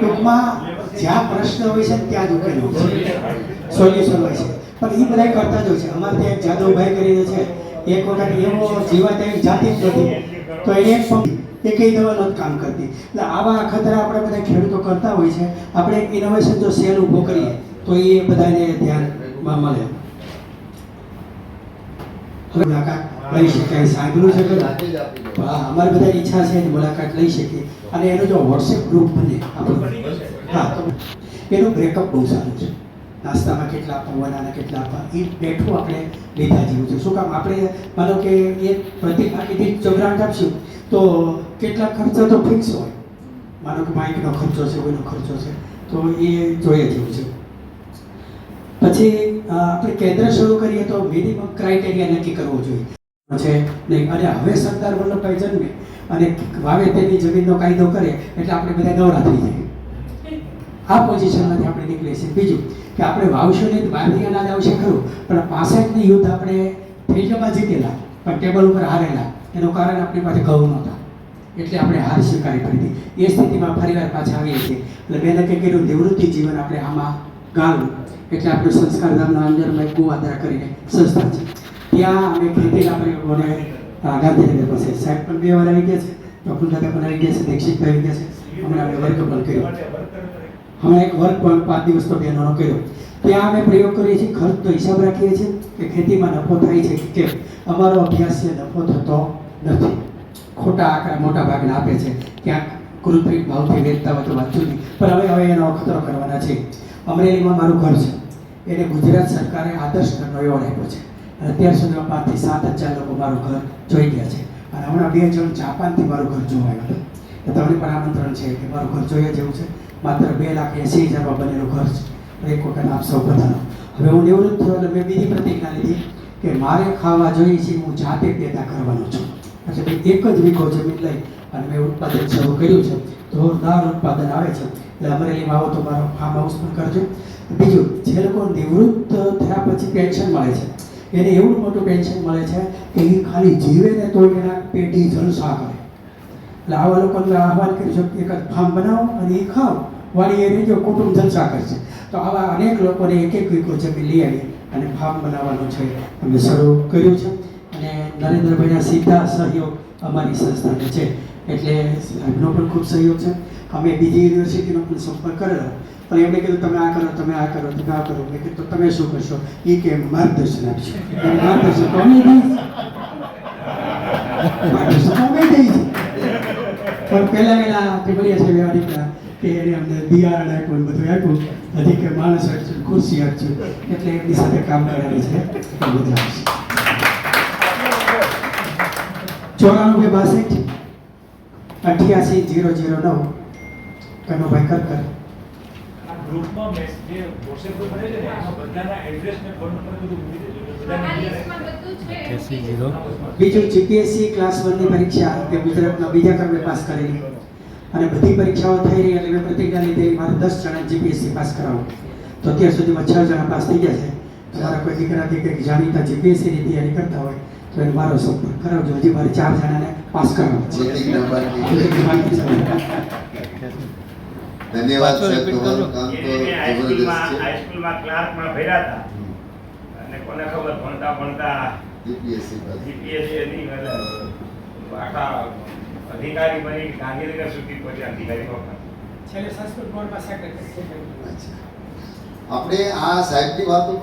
ટૂંકમાં જ્યાં પ્રશ્ન હોય છે ત્યાં જ ઉકેલ હોય છે. સોલ્યુશન હોય છે. પણ એ બધા કરતા જ હોય છે. અમારે ત્યાં એક જાદવભાઈ કરીને છે. એક વખત એવો જીવાત એવી જાતિ જ નથી. તો એને એ કઈ દવા કામ કરતી. એટલે આવા ખતરા આપણે બધા ખેડૂતો કરતા હોય છે. આપણે ઇનોવેશન જો સેલ ઊભો કરીએ, તો એ બધાને ધ્યાનમાં મળે. હવે લઈ શકાય. સાંભળ્યું છે કે હા અમારી બધા ઈચ્છા છે એની મુલાકાત લઈ શકીએ. અને એનો જો વોટ્સએપ ગ્રુપ બને હા. તો એનું બ્રેકઅપ બહુ સારું છે. નાસ્તામાં કેટલા આપવા અને કેટલા આપવા. એ બેઠું આપણે લીધા જેવું છે. શું કામ? આપણે માનો કે એ પ્રતિભાગીથી ચોગ્રાન્ટ આપશું તો કેટલા ખર્ચા તો ફિક્સ હોય? માનો કે માઇકનો ખર્ચો છે કોઈનો ખર્ચો છે તો એ જોઈએ જેવું છે. પછી આપણે કેન્દ્ર શરૂ કરીએ તો મિનિમમ ક્રાઇટેરિયા નક્કી કરવો જોઈએ. છે. નહીં અને હવે સરદાર વલ્લભભાઈ જન્મે અને વાવે તેની જમીનનો કાયદો કરે, એટલે આપણે બધા નવરા થઈ જઈએ આ પોઝિશનમાંથી આપણે નીકળીએ છીએ. બીજું કે આપણે વાવશું નહીં બહારથી અનાજ આવશે ખરું, પણ પાસઠની યુદ્ધ આપણે ફેજમાં જીતેલા, પણ ટેબલ ઉપર હારેલા, એનું કારણ આપણી પાસે ઘઉં નહોતા. એટલે આપણે હાર સ્વીકારી કરી હતી એ સ્થિતિમાં ફરીવાર પાછા આવીએ છીએ. એટલે મેં નક્કી કર્યું, નિવૃત્તિ જીવન આપણે આમાં ગાળવું. એટલે આપણે સંસ્કાર ધામના અંદરમાં એક ગોવાદરા કરીને સંસ્થા છે. ત્યાં અમે ખેતીના પ્રયોગોને ગાંધીનગર પાસે સાહેબ પણ બે વાર આવી ગયા છે. ડૉક્ટર દાદા પણ આવી ગયા છે, દીક્ષિત આવી ગયા છે. હમણાં અમે વર્ગ પણ કર્યો. હમણાં એક વર્ગ પણ પાંચ દિવસ તો બહેનોનો કર્યો. ત્યાં અમે પ્રયોગ કરીએ છીએ, ખર્ચ તો હિસાબ રાખીએ છીએ કે ખેતીમાં નફો થાય છે કે અમારો અભ્યાસ છે, નફો થતો નથી. ખોટા આંકડા મોટા ભાગના આપે છે. ક્યાંક કૃત્રિક ભાવથી વેચતા હોય તો વાંચું નહીં. પણ હવે હવે એનો અખતરો કરવાના છે. અમરેલીમાં મારું ઘર છે. એને ગુજરાત સરકારે આદર્શ ઘરનો એવોર્ડ આપ્યો છે. અત્યાર સુધીમાં પાંચથી સાત હજાર લોકો મારું ઘર જોઈ ગયા છે. અને હમણાં બે જણ જાપાનથી મારું ઘર જોવા આવ્યા હતા. તમને પણ આમંત્રણ છે કે મારું ઘર જોઈએ જેવું છે. માત્ર બે લાખ એંસી હજારમાં બનેલું ઘર છે. એક વખત આપ સૌ બધાનો. હવે હું નિવૃત્ત થયો એટલે મેં બીજી પ્રતિજ્ઞા લીધી કે મારે ખાવા જોઈએ છે હું જાતે પેદા કરવાનો છું. એટલે મેં એક જ વીઘો જમીન લઈ અને મેં ઉત્પાદન શરૂ કર્યું છે. જોરદાર ઉત્પાદન આવે છે. એટલે અમરેલીમાં આવો તો મારો ફાર્મ હાઉસ પણ કરજો. બીજું, જે લોકો નિવૃત્ત થયા પછી પેન્શન મળે છે. એને એવું મોટું પેન્શન મળે છે કે એ ખાલી જીવે ને તો એના પેટી જલસા કરે. એટલે આવા લોકોને આહવાન કરી છું એક ફાર્મ બનાવો અને એ ખાઓ. વાળી એ રહેજો કુટુંબ જલસા કરશે. તો આવા અનેક લોકોને એક એક વીકો જમીન લઈ આવી અને ફાર્મ બનાવવાનું છે. અમે શરૂ કર્યું છે. અને નરેન્દ્રભાઈના સીધા સહયોગ અમારી સંસ્થાને છે. એટલે સાહેબનો પણ ખૂબ સહયોગ છે. અમે બીજી યુનિવર્સિટીનો પણ સંપર્ક કરેલો. પણ એમણે કીધું, તમે આ કરો, તમે આ કરો, તમે આ કરો. મેં કીધું તમે શું કરશો? એ કે માર્ગદર્શન આપશે. માર્ગદર્શન તો અમે માર્ગદર્શન તો અમે છીએ પણ પહેલા પહેલા તે મળ્યા છીએ વ્યવહારિકના કે એને અમને બિયારણ આપ્યું બધું આપ્યું. હજી કે માણસ આપશું ખુરશી આપશું એટલે એમની સાથે કામ કરેલું છે. એ બધું આપશે. ચોરાણું કે બાસઠ. અઠ્યાસી જીરો જીરો નવ કનુભાઈ કરકર ગ્રુપમાં જે વોટ્સએપ ગ્રુપ બને છે ને એમાં બધાના એડ્રેસ ને ફોન નંબર બધું મૂકી દેજો. એટલે આ બધાને લિસ્ટમાં બધું છે. AC zero. બીજું જીપીએસસી ક્લાસ વનની પરીક્ષા તે બીજા ક્રમે પાસ કરેલી અને બધી પરીક્ષાઓ થઈ રહી એટલે મેં પ્રતિજ્ઞા લીધી મારે દસ જણા જીપીએસસી પાસ કરાવું તો અત્યાર સુધીમાં છ જણા પાસ થઈ ગયા છે. તમારા કોઈ દીકરા દીકરી જાણીતા જીપીએસસીની તૈયારી કરતા હોય તો એને મારો સંપર્ક કરાવજો હજી મારે ચાર જણાને પાસ છે. ધન્યવાદ સાહેબ તમારું કામ તો હાઈસ્કૂલમાં જબરદસ્ત છે. હાઈસ્કૂલમાં ક્લાર્કમાં ભર્યા હતા. અને કોને ખબર? ભણતા ભણતા જીપીએસસી જીપીએસસી ની આખા અધિકારી બની ગાંધીનગર સુધી પહોંચ્યા અધિકારી પણ છેલ્લે સંસ્કૃત બોર્ડમાં સેક્રેટરી આપણે આ સાહેબની વાતો